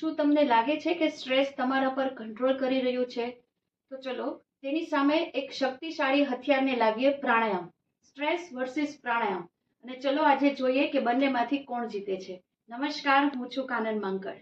શું તમને લાગે છે કે સ્ટ્રેસ તમારા પર કંટ્રોલ કરી રહ્યું છે? તો ચલો, તેની સામે એક શક્તિશાળી હથિયારને લાવીએ પ્રાણાયામ. સ્ટ્રેસ વર્સિસ પ્રાણાયામ. અને ચલો આજે જોઈએ કે બંનેમાંથી કોણ જીતે છે. નમસ્કાર, હું છું કાનન માંકડ.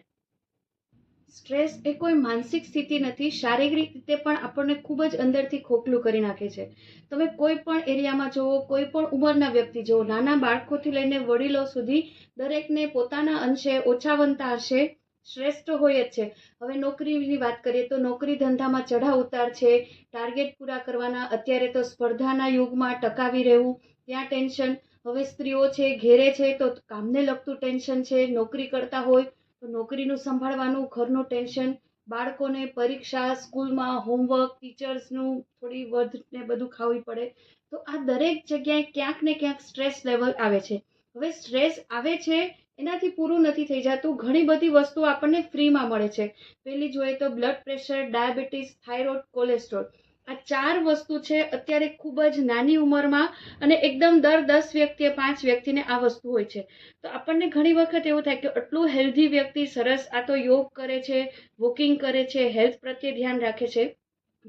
સ્ટ્રેસ એ કોઈ માનસિક સ્થિતિ નથી, શારીરિક રીતે પણ આપણને ખૂબ જ અંદરથી ખોખલું કરી નાખે છે. તમે કોઈ પણ એરિયામાં જુઓ, કોઈ પણ ઉંમરના વ્યક્તિ જુઓ, નાના બાળકોથી લઈને વડીલો સુધી દરેકને પોતાના અંશે ઓછાવંતા હશે. શ્રેષ્ઠ હોય જ છે. હવે નોકરીની વાત કરીએ તો નોકરી ધંધામાં ચઢાવ ઉતાર છે. ટાર્ગેટ પૂરા કરવાના અત્યારે તો સ્પર્ધાના યુગમાં ટકાવી રહેવું, ત્યાં ટેન્શન હવે સ્ત્રીઓ છે, ઘેરે છે, તો કામને લગતું ટેન્શન છે. નોકરી કરતા હોય તો નોકરીનું સંભાળવાનું ઘરનું ટેન્શન બાળકોને પરીક્ષા, સ્કૂલમાં હોમવર્ક ટીચર્સનું થોડી વધ ને બધું ખાવી પડે. તો આ દરેક જગ્યાએ ક્યાંક ને ક્યાંક સ્ટ્રેસ લેવલ આવે છે. હવે સ્ટ્રેસ આવે છે એનાથી પૂરું નથી થઈ જતું. ઘણી બધી વસ્તુઓ આપણને ફ્રીમાં મળે છે. પહેલી જોઈએ તો blood pressure diabetes thyroid cholesterol આ ચાર વસ્તુ છે અત્યારે ખૂબ જ નાની ઉંમરમાં અને એકદમ દર દસ વ્યક્તિએ પાંચ વ્યક્તિને આ વસ્તુ હોય છે. તો આપણને ઘણી વખત એવું થાય કે આટલું હેલ્ધી વ્યક્તિ સરસ આ તો યોગ કરે છે વોકિંગ કરે છે હેલ્થ પ્રત્યે ધ્યાન રાખે છે.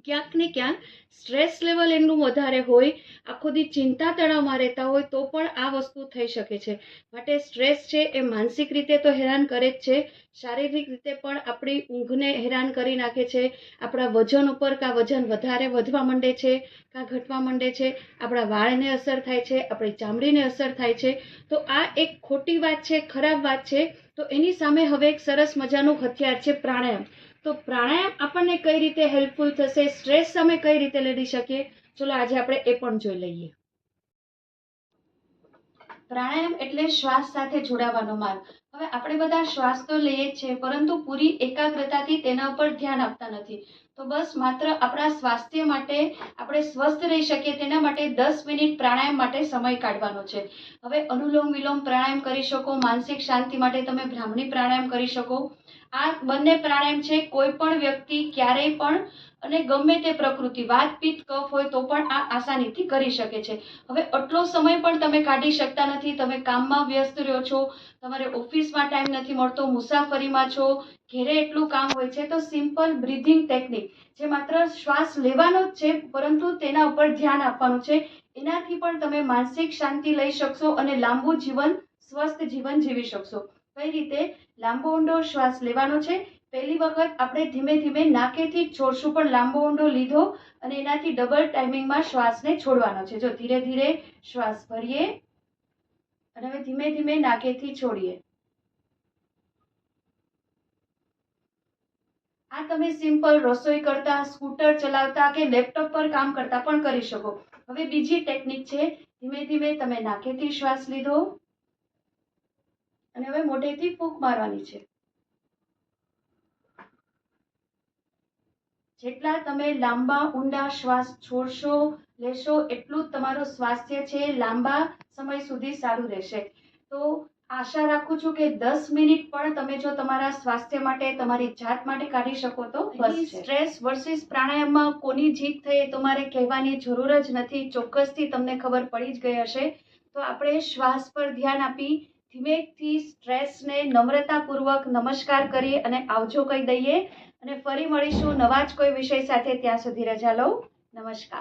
ક્યાંક ને ક્યાંક સ્ટ્રેસ લેવલ એમનું વધારે હોય, આખો દી ચિંતા તણાવમાં રહેતા હોય તો પણ આ વસ્તુ થઈ શકે છે. માટે સ્ટ્રેસ છે એ માનસિક રીતે તો હેરાન કરે જ છે, શારીરિક રીતે પણ આપણી ઊંઘને હેરાન કરી નાખે છે, આપણા વજન ઉપર કાં વજન વધારે વધવા માંડે છે, કાં ઘટવા માંડે છે, આપણા વાળને અસર થાય છે, આપણી ચામડીને અસર થાય છે, તો આ એક ખોટી વાત છે, ખરાબ વાત છે, તો એની સામે હવે એક સરસ મજાનું હથિયાર છે પ્રાણાયામ. તો પ્રાણાયામ આપણને કઈ રીતે હેલ્પફુલ થશે? સ્ટ્રેસ અમે કઈ રીતે લડી શકીએ? ચલો આજે આપણે એ પણ જોઈ લઈએ. પ્રાણાયામ એટલે શ્વાસ સાથે જોડાવાનો માર્ગ. હવે આપણે બધા શ્વાસ તો લઈએ જ છીએ, પરંતુ પૂરી એકાગ્રતાથી તેના ઉપર ધ્યાન આપતા નથી. તો બસ માત્ર આપણા સ્વાસ્થ્ય માટે, આપણે સ્વસ્થ રહી શકીએ તેના માટે દસ મિનિટ પ્રાણાયામ માટે સમય કાઢવાનો છે. હવે અનુલોમ વિલોમ પ્રાણાયામ કરી શકો, માનસિક શાંતિ માટે તમે ભ્રામણી પ્રાણાયામ કરી શકો. આ બંને પ્રાણાયામ છે, કોઈ પણ વ્યક્તિ ક્યારેય પણ, અને ગમે તે પ્રકૃતિ, વાત પિત્ત કફ હોય તો પણ આ આસાનીથી કરી શકે છે. હવે આટલો સમય પણ તમે કાઢી શકતા નથી, તમે કામમાં વ્યસ્ત રહ્યો છો, તમારે ઓફિસમાં ટાઈમ નથી મળતો, મુસાફરીમાં છો, ઘેરે એટલું કામ હોય છે, તો સિમ્પલ બ્રિધિંગ ટેકનિક જે માત્ર શ્વાસ લેવાનો જ છે, પરંતુ તેના ઉપર ધ્યાન આપવાનું છે. એનાથી પણ તમે માનસિક શાંતિ લઈ શકશો અને લાંબુ જીવન, સ્વસ્થ જીવન જીવી શકશો. કઈ રીતે? લાંબો ઊંડો શ્વાસ લેવાનો છે. પહેલી વખત આપણે ધીમે ધીમે નાકેથી છોડશું, પણ લાંબો ઊંડો લીધો અને એનાથી ડબલ ટાઈમિંગમાં શ્વાસને છોડવાનો છે. જો ધીરે ધીરે શ્વાસ ભરીએ અને હવે ધીમે ધીમે નાકેથી છોડીએ. આ તમે સિમ્પલ રસોઈ કરતા સ્કૂટર ચલાવતા કે લેપટોપ પર કામ કરતા પણ કરી શકો. હવે બીજી ટેકનિક છે, ધીમે ધીમે તમે નાકેથી શ્વાસ લીધો. અને હવે મોઢેથી ફૂંક મારવાની છે. જેટલા તમે લાંબા, ઊંડા શ્વાસ છોડશો, લેશો, એટલું જ તમારું સ્વાસ્થ્ય છે લાંબા સમય સુધી સારું રહેશે. તો આશા રાખું છું કે દસ મિનિટ પણ તમે જો તમારા સ્વાસ્થ્ય માટે તમારી જાત માટે કાઢી શકો તો બસ સ્ટ્રેસ વર્સિસ પ્રાણાયામમાં કોની જીત થઈ તમારે કહેવાની જરૂર જ નથી. ચોક્કસથી તમને ખબર પડી જ ગઈ હશે. તો આપણે શ્વાસ પર ધ્યાન આપી ધીમેથી સ્ટ્રેસને નમ્રતાપૂર્વક નમસ્કાર કરી અને આવજો કહી દઈએ. અને ફરી મળીશું નવા જ કોઈ વિષય સાથે. ત્યાં સુધી રજા લઉં નમસ્કાર.